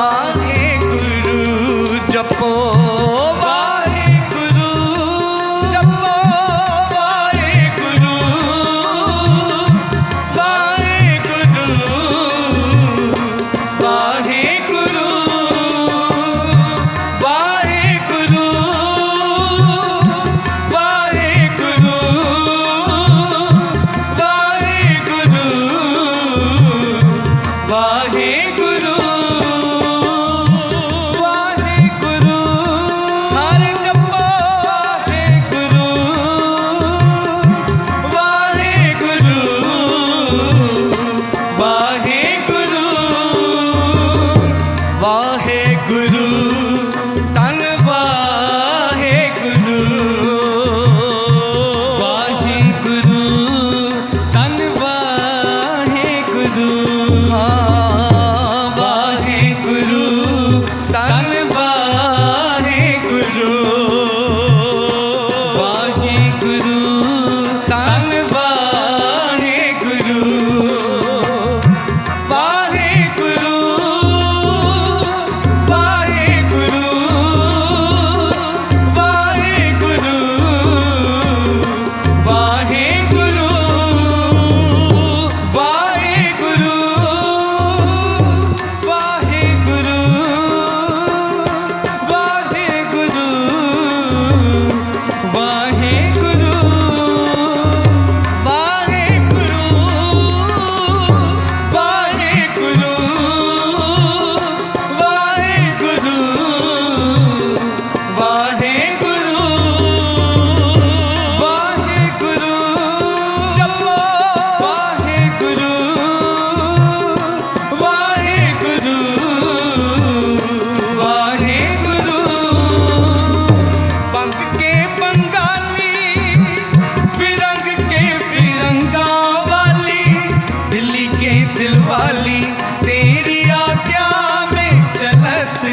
ਵਾਹਿਗੁਰੂ ਜਪੋ ਵਾਹਿਗੁਰੂ ਜਪੋ ਵਾਹਿਗੁਰੂ ਵਾਹਿਗੁਰੂ ਵਾਹਿਗੁਰੂ ਵਾਹਿਗੁਰੂ ਵਾਹਿਗੁਰੂ ਵਾਹਿਗੁਰੂ ਵਾਹਿਗੁਰੂ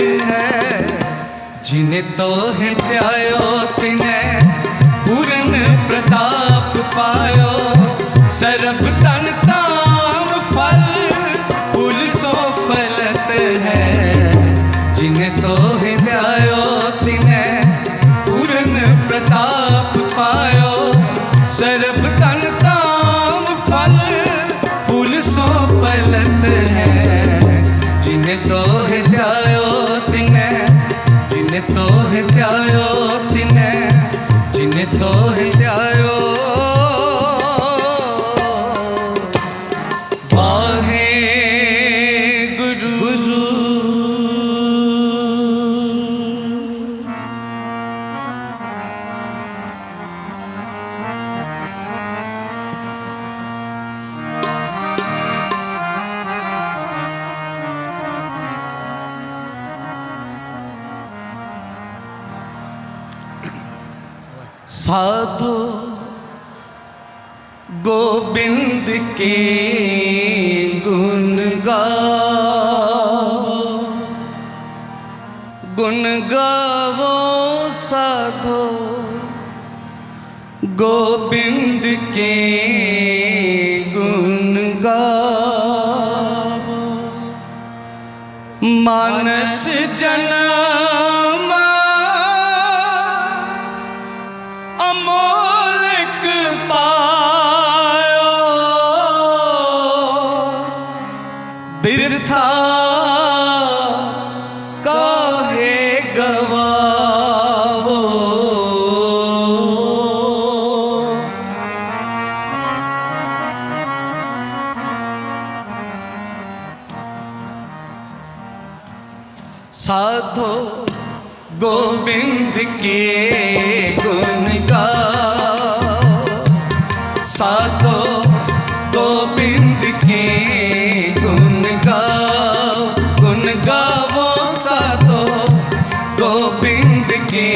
है जिने तो है त्यायो तिने पूरन ਸਾਧੂ ਗੋਬਿੰਦ ਕੇ ਗੁਣ ਗਾਓ ਗੁਣ ਗਾਵੋ ਸਾਧੋ ਗੋਬਿੰਦ ਕੇ ਗੁਣ ਗਾਵੋ। ਜਨਾ साधो गोविंद के गुण गा साधो गोविंद के गुण गा गुण गावो साधो गोविंद के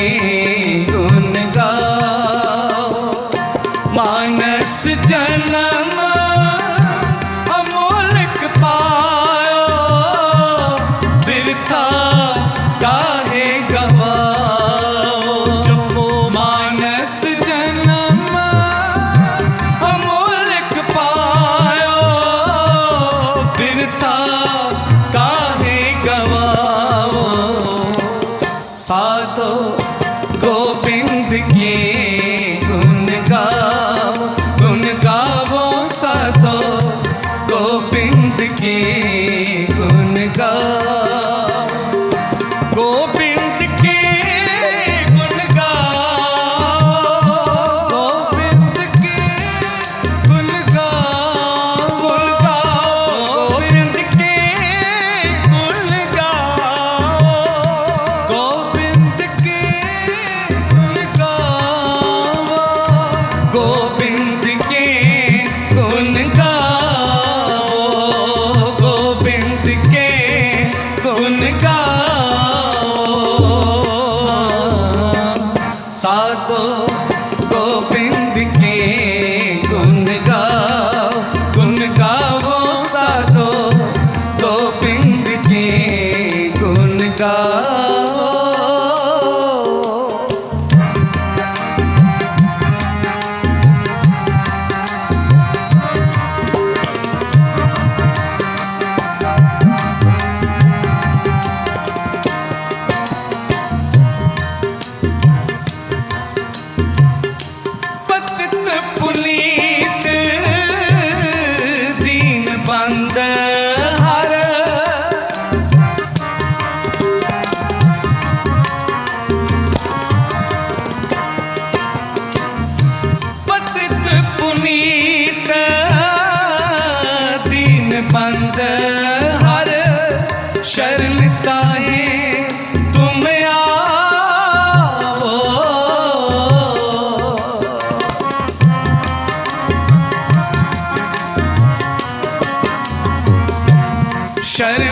Shut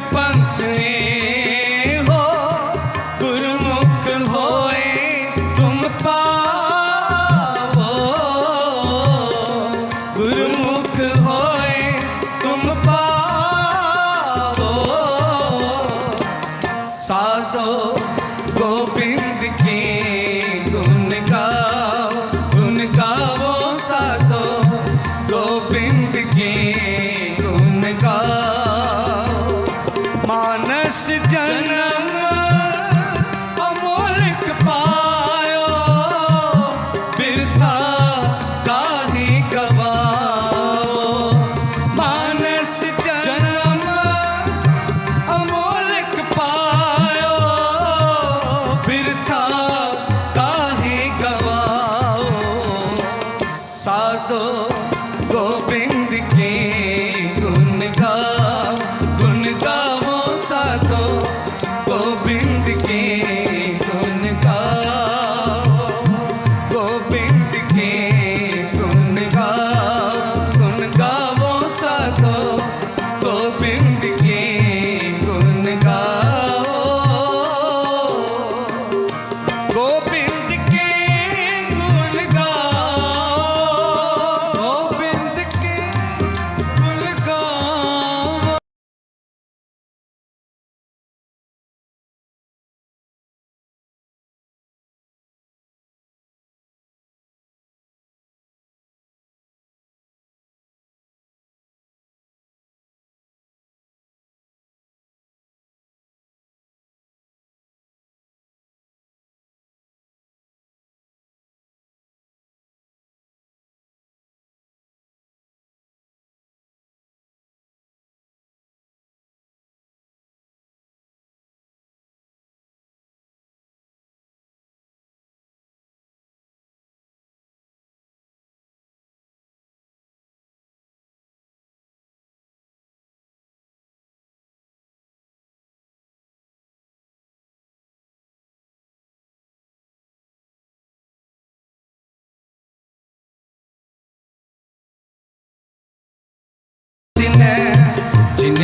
participar. ਜਨਮ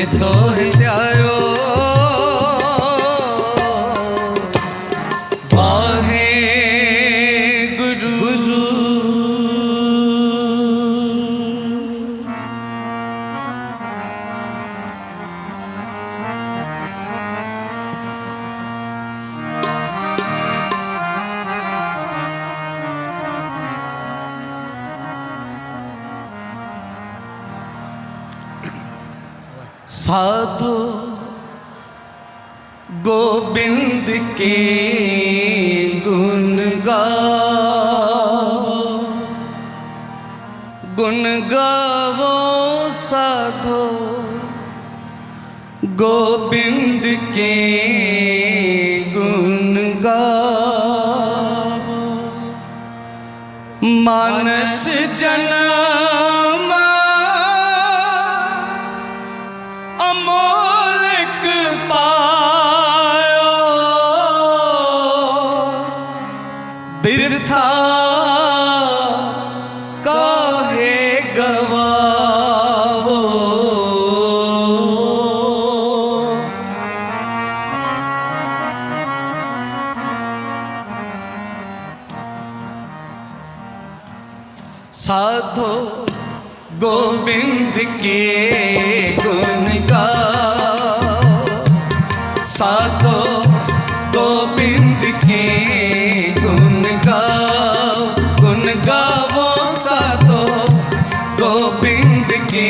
ভেতর साधु गोविंद के गुण गाओ गुण गावो साधो गोविंद के साधो गोविंद के गुण गाओ साधो गोविंद के गुण गाओ गुण गावो साधो गोविंद के